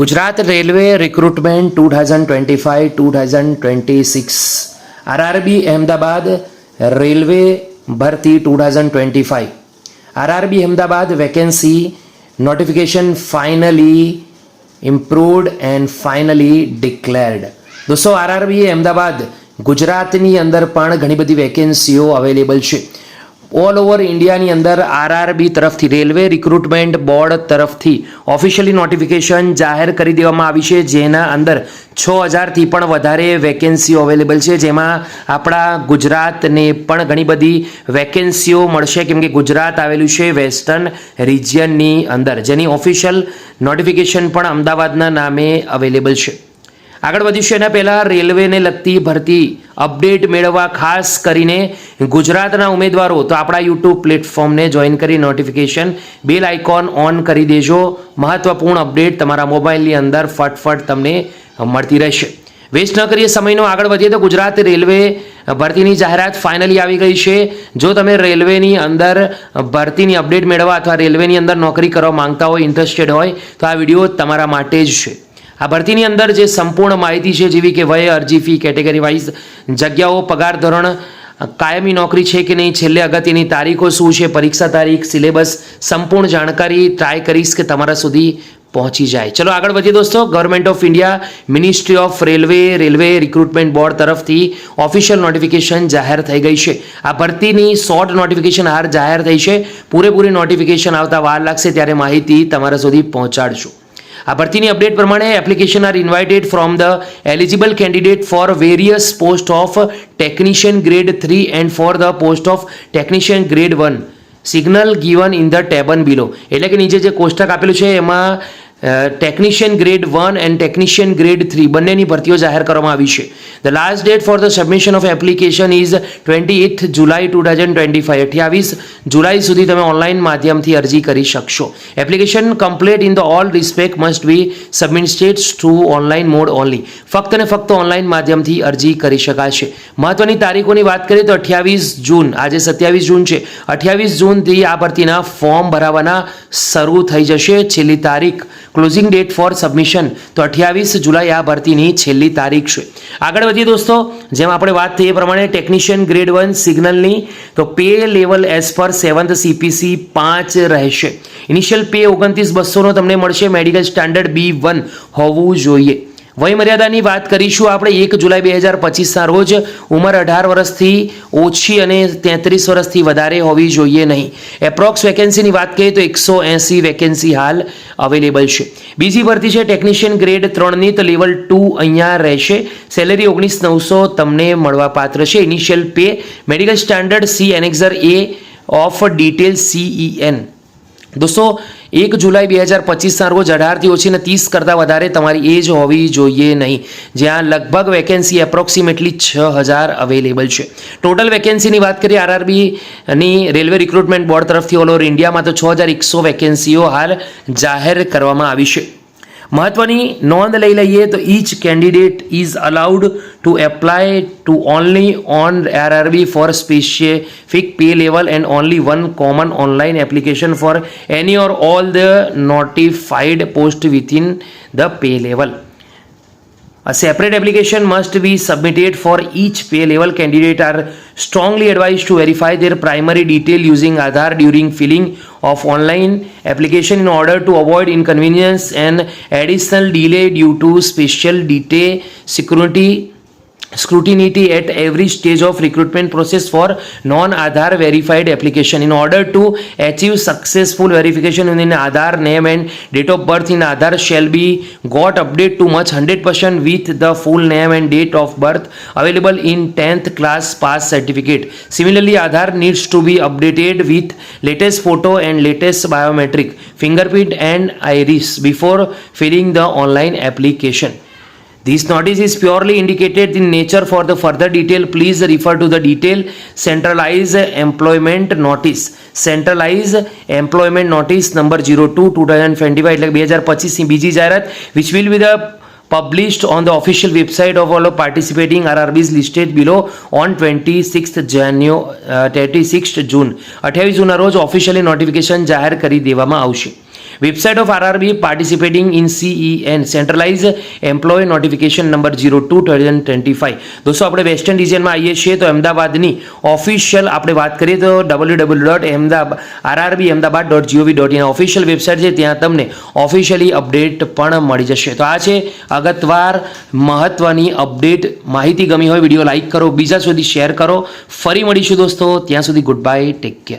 Gujarat railway recruitment two thousand twenty five, two thousand twenty six, RRB Ahmedabad railway ભરતી two thousand twenty five. RRB Ahmedabad vacancy notification finally improved and finally declared. દોસ્તો, RRB Ahmedabad ગુજરાતની અંદર પણ ઘણી બધી વેકેન્સીઓ available છે. All over ઇન્ડિયાની અંદર આરઆરબી તરફથી, રેલવે રિક્રુટમેન્ટ બોર્ડ તરફથી ઓફિશિયલી નોટિફિકેશન જાહેર કરી દેવામાં આવી છે, જેના અંદર છ હજારથી પણ વધારે વેકેન્સીઓ અવેલેબલ છે. જેમાં આપણા ગુજરાતને પણ ઘણી બધી વેકેન્સીઓ મળશે, કેમ કે ગુજરાત આવેલું છે વેસ્ટર્ન રિજિયનની અંદર, જેની ઓફિશિયલ નોટિફિકેશન પણ અમદાવાદના નામે અવેલેબલ છે. આગળ વધીશું એના પહેલાં રેલવેને લગતી ભરતી અપડેટ મેળવવા ખાસ કરીને ગુજરાતના ઉમેદવારો, તો આપણા યુટ્યુબ પ્લેટફોર્મને જોઈન કરી નોટિફિકેશન, બેલ આઇકોન ઓન કરી દેજો. મહત્વપૂર્ણ અપડેટ તમારા મોબાઈલની અંદર ફટફટ તમને મળતી રહેશે. વેસ્ટ ન કરીએ સમયનો, આગળ વધીએ તો ગુજરાત રેલવે ભરતીની જાહેરાત ફાઇનલી આવી ગઈ છે. જો તમે રેલવેની અંદર ભરતીની અપડેટ મેળવવા અથવા રેલવેની અંદર નોકરી કરવા માંગતા હોય, ઇન્ટરેસ્ટેડ હોય, તો આ વીડિયો તમારા માટે જ છે. આ ભરતીની અંદર જે સંપૂર્ણ માહિતી છે, જેવી કે વય, અરજી ફી, કેટેગરી વાઇઝ, જગ્યાઓ, પગાર ધોરણ, કાયમી નોકરી છે કે નહીં, છેલ્લે અગત્યની તારીખો શું છે, પરીક્ષા તારીખ, સિલેબસ, સંપૂર્ણ જાણકારી ટ્રાય કરીશ કે તમારા સુધી પહોંચી જાય. ચલો આગળ વધીએ દોસ્તો. Government of India ministry of railway railway recruitment board તરફથી ઓફિશિયલ નોટિફિકેશન જાહેર થઈ ગઈ છે. આ ભરતીની શોર્ટ નોટિફિકેશન હાર જાહેર થઈ છે. પૂરેપૂરી નોટિફિકેશન આવતા વાર લાગશે ત્યારે માહિતી તમારા સુધી પહોંચાડશું. આ ભરતીની અપડેટ પ્રમાણે application are invited from the eligible candidate for various post of technician grade three and for the post of technician grade one signal given in the table below એટલે કે નીચે જે કોષ્ટક આપેલું છે, એમાં technician grade one and technician grade three બંનેની ભરતીઓ જાહેર કરવામાં આવી છે. The last date for the submission of application is twenty eighth July two thousand twenty five અઠ્યાવીસ જુલાઈ સુધી તમે ઓનલાઈન માધ્યમથી અરજી કરી શકશો. Application complete in the all respect must be submitted through online mode only ફક્ત ને ફક્ત ઓનલાઈન માધ્યમથી અરજી કરી શકાશે. મહત્વની તારીખોની વાત કરીએ તો અઠ્યાવીસ જૂન. આજે સત્યાવીસ જૂન છે. અઠ્યાવીસ જૂનથી આ ભરતીના ફોર્મ ભરાવાના શરૂ થઈ જશે. છેલ્લી તારીખ ક્લોઝિંગ ડેટ ફોર સબમિશન તો અઠ્યાવીસ જુલાઈ આ ભરતીની છેલ્લી તારીખ છે. આગળ વધીએ દોસ્તો, જેમ આપણે વાત થઈ એ પ્રમાણે ટેકનિશિયન ગ્રેડ વન સિગ્નલની તો pay level as per seventh CPC પાંચ રહેશે. ઇનિશિયલ પે ઓગણત્રીસ બસોનો તમને મળશે મેડિકલ સ્ટાન્ડર્ડ બી વન હોવું જોઈએ. વયમર્યાદાની વાત કરીશું આપણે. એક જુલાઈ બે હજાર પચીસના રોજ ઉંમર અઢાર વર્ષથી ઓછી અને તેત્રીસ વર્ષથી વધારે હોવી જોઈએ નહીં. એપ્રોક્સ વેકેન્સીની વાત કરીએ તો એકસો એંસી વેકેન્સી હાલ અવેલેબલ છે. બીજી ભરતી છે ટેકનિશિયન ગ્રેડ ત્રણની તો લેવલ ટુ અહીંયા રહેશે. સેલેરી ઓગણીસ નવસો તમને મળવાપાત્ર છે. Initial pay medical standard C annexure A of detail CEN દોસ્તો, એક જુલાઈ બે હજાર પચીસના રોજ અઢારથી ઓછી અને ત્રીસ કરતાં વધારે તમારી એજ હોવી જોઈએ નહીં, જ્યાં લગભગ વેકેન્સી એપ્રોક્સિમેટલી છ હજાર અવેલેબલ છે. ટોટલ વેકેન્સીની વાત કરીએ આરઆરબીની રેલવે રિક્રુટમેન્ટ બોર્ડ તરફથી ઓલ ઓવર ઇન્ડિયામાં તો છ હજાર એકસો વેકેન્સીઓ હાલ જાહેર કરવામાં આવી છે. મહત્વની નોંધ લઈ લઈએ તો each candidate is allowed to apply to only on RRB for specific pay level and only one common online application for any or all the notified post within the pay level. A separate application must be submitted for each pay level. Candidate are strongly advised to verify their primary detail using Aadhaar during filling of online application in order to avoid inconvenience and additional delay due to special detail security scrutiny at every stage of recruitment process for non-Aadhaar verified application. In order to achieve successful verification in Aadhaar name and date of birth in Aadhaar shall be got update to much 100% with the full name and date of birth available in 10th class pass certificate. Similarly, Aadhaar needs to be updated with latest photo and latest biometric fingerprint and iris before filling the online application. This notice is purely indicated in nature. For the further detail, please refer to the detail centralized employment notice. Centralized employment notice number 02 2025 એટલે બે હજાર પચીસની બીજી જાહેરાત which will be the published on the official website of all participating RRBs listed below on 26th January uh, 36th June 28 જૂનના રોજ officially notification જાહેર કરી દેવામાં આવશે website of RRB participating in CEN centralise employ notification number zero two thousand twenty five દોસ્તો, આપણે western રિજિયનમાં આવીએ છીએ તો અમદાવાદની ઓફિશિયલ આપણે વાત કરીએ તો W W dot Ahmedabad RRB Ahmedabad dot G O V dot in official website છે, ત્યાં તમને ઓફિશિયલી અપડેટ પણ મળી જશે. તો આ છે અગતવાર મહત્વની અપડેટ માહિતી ગમી હોય, વીડિયો લાઇક કરો, બીજા સુધી શેર કરો. ફરી મળીશું દોસ્તો, ત્યાં સુધી ગુડ બાય ટેક કેર